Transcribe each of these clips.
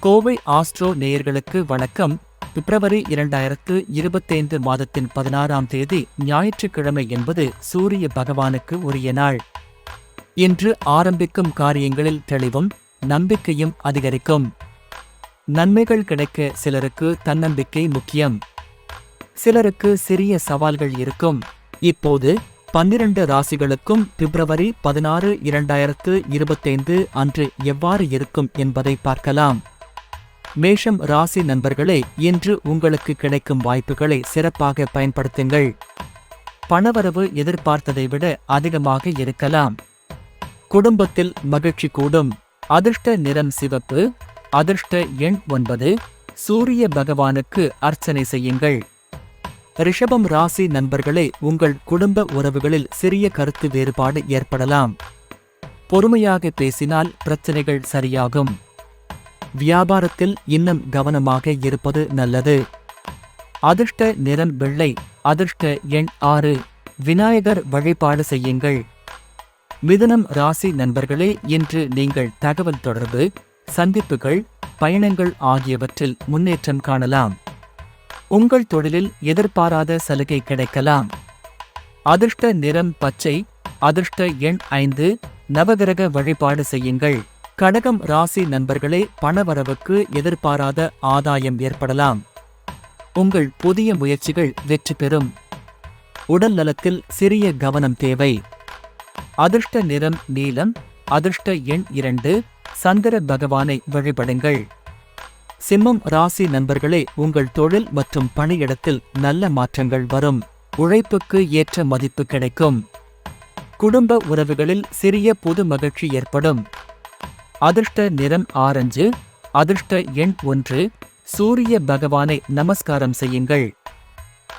Kovai astro நேயர்களுக்கு வணக்கம். பிப்ரவரி இரண்டாயிரத்து இருபத்தைந்து மாதத்தின் பதினாறாம் தேதி ஞாயிற்றுக்கிழமை என்பது சூரிய பகவானுக்கு உரிய நாள். இன்று ஆரம்பிக்கும் காரியங்களில் தெளிவும் நம்பிக்கையும் அதிகரிக்கும். நன்மைகள் கிடைக்க சிலருக்கு தன்னம்பிக்கை முக்கியம். சிலருக்கு சிறிய சவால்கள் இருக்கும். இப்போது பன்னிரண்டு ராசிகளுக்கும் பிப்ரவரி பதினாறு இரண்டாயிரத்து இருபத்தைந்து அன்று எவ்வாறு இருக்கும் என்பதை பார்க்கலாம். மேஷம் ராசி நண்பர்களே இன்று உங்களுக்கு கிடைக்கும் வாய்ப்புகளை சிறப்பாக பயன்படுத்துங்கள். பணவரவு எதிர்பார்த்ததை விட அதிகமாக இருக்கலாம். குடும்பத்தில் மகிழ்ச்சி கூடும். அதிர்ஷ்ட நிறம் சிவப்பு அதிர்ஷ்ட எண் ஒன்பது சூரிய பகவானுக்கு அர்ச்சனை செய்யுங்கள். ரிஷபம் ராசி நண்பர்களே உங்கள் குடும்ப உறவுகளில் சிறிய கருத்து வேறுபாடு ஏற்படலாம். பொறுமையாக பேசினால் பிரச்சனைகள் சரியாகும். வியாபாரத்தில் இன்னும் கவனமாக இருப்பது நல்லது. அதிர்ஷ்ட நிறம் வெள்ளை அதிர்ஷ்ட எண் ஆறு. விநாயகர் வழிபாடு செய்யுங்கள். மிதுனம் ராசி நண்பர்களே இன்று நீங்கள் தகவல் தொடர்பு சந்திப்புகள் பயணங்கள் ஆகியவற்றில் முன்னேற்றம் காணலாம். உங்கள் தொழிலில் எதிர்பாராத சலுகை கிடைக்கலாம். அதிர்ஷ்ட நிறம் பச்சை அதிர்ஷ்ட எண் ஐந்து. நவகிரக வழிபாடு செய்யுங்கள். கடகம் ராசி நண்பர்களே பணவரவுக்கு எதிர்பாராத ஆதாயம் ஏற்படலாம். உங்கள் புதிய முயற்சிகள் வெற்றி பெறும். உடல் நலத்தில் சிறிய கவனம் தேவை. அதிர்ஷ்ட நிறம் நீலம் அதிர்ஷ்ட எண் இரண்டு சந்திர பகவானை வழிபடுங்கள். சிம்மம் ராசி நண்பர்களே உங்கள் தொழில் மற்றும் பணியிடத்தில் நல்ல மாற்றங்கள் வரும். உழைப்புக்கு ஏற்ற மதிப்பு கிடைக்கும். குடும்ப உறவுகளில் சிறிய புது மகிழ்ச்சி ஏற்படும். அதிர்ஷ்ட நிறம் ஆரஞ்சு அதிர்ஷ்ட எண் ஒன்று சூரிய பகவானை நமஸ்காரம் செய்யுங்கள்.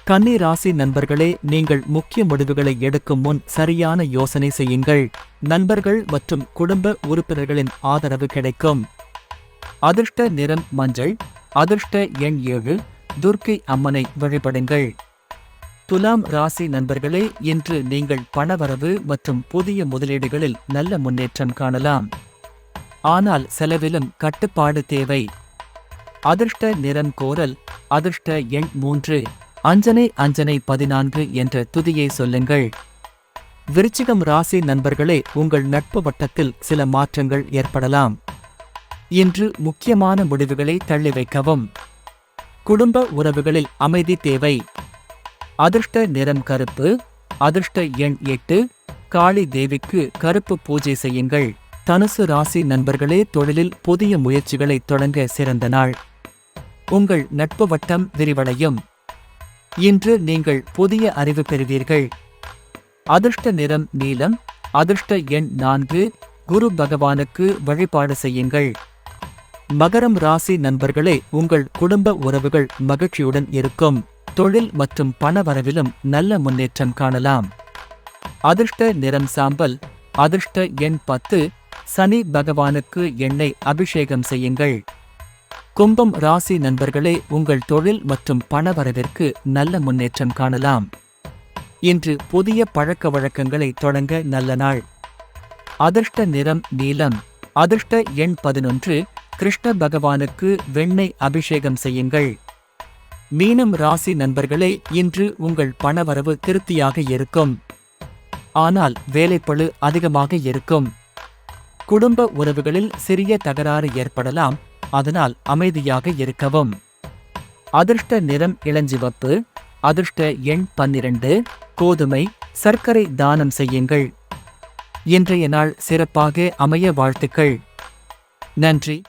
கன்னி ராசி நண்பர்களே நீங்கள் முக்கிய முடிவுகளை எடுக்கும் முன் சரியான யோசனை செய்யுங்கள். நண்பர்கள் மற்றும் குடும்ப உறுப்பினர்களின் ஆதரவு கிடைக்கும். அதிர்ஷ்ட நிறம் மஞ்சள் அதிர்ஷ்ட எண் ஏழு துர்க்கை அம்மனை வழிபடுங்கள். துலாம் ராசி நண்பர்களே இன்று நீங்கள் பணவரவு மற்றும் புதிய முதலீடுகளில் நல்ல முன்னேற்றம் காணலாம். ஆனால் செலவிலும் கட்டுப்பாடு தேவை. அதிர்ஷ்ட நிறம் கோரல் அதிர்ஷ்ட எண் மூன்று அஞ்சனை அஞ்சனை பதினான்கு என்ற துதியை சொல்லுங்கள். விருச்சிகம் ராசி நண்பர்களே உங்கள் நட்பு வட்டத்தில் சில மாற்றங்கள் ஏற்படலாம். இன்று முக்கியமான முடிவுகளை தள்ளி வைக்கவும். குடும்ப உறவுகளில் அமைதி தேவை. அதிர்ஷ்ட நிறம் கருப்பு அதிர்ஷ்ட எண் எட்டு காளி தேவிக்கு கருப்பு பூஜை செய்யுங்கள். தனுசு ராசி நண்பர்களே தொழிலில் புதிய முயற்சிகளை தொடங்க சிறந்த நாள். உங்கள் நட்பு வட்டம் விரிவடையும். இன்று நீங்கள் புதிய அறிவு பெறுவீர்கள். அதிர்ஷ்ட நிறம் நீலம் அதிர்ஷ்ட எண் நான்கு குரு பகவானுக்கு வழிபாடு செய்யுங்கள். மகரம் ராசி நண்பர்களே உங்கள் குடும்ப உறவுகள் மகிழ்ச்சியுடன் இருக்கும். தொழில் மற்றும் பண வரவிலும் நல்ல முன்னேற்றம் காணலாம். அதிர்ஷ்ட நிறம் சாம்பல் அதிர்ஷ்ட எண் பத்து சனி பகவானுக்கு எண்ணெய் அபிஷேகம் செய்யுங்கள். கும்பம் ராசி நண்பர்களே உங்கள் தொழில் மற்றும் பண வரவிற்கு நல்ல முன்னேற்றம் காணலாம். இன்று புதிய பழக்க வழக்கங்களை தொடங்க நல்ல நாள். அதிர்ஷ்ட நிறம் நீலம். அதிர்ஷ்ட எண் பதினொன்று கிருஷ்ண பகவானுக்கு வெண்ணெய் அபிஷேகம் செய்யுங்கள். மீனம் ராசி நண்பர்களே இன்று உங்கள் பணவரவு திருப்தியாக இருக்கும். ஆனால் வேலைப்பளு அதிகமாக இருக்கும். குடும்ப உறவுகளில் சிறிய தகராறு ஏற்படலாம். அதனால் அமைதியாக இருக்கவும். அதிர்ஷ்ட நிறம் இளஞ்சிவப்பு அதிர்ஷ்ட எண் பன்னிரண்டு கோதுமை சர்க்கரை தானம் செய்யுங்கள். இன்றைய நாள் சிறப்பாக அமைய வாழ்த்துக்கள். நன்றி.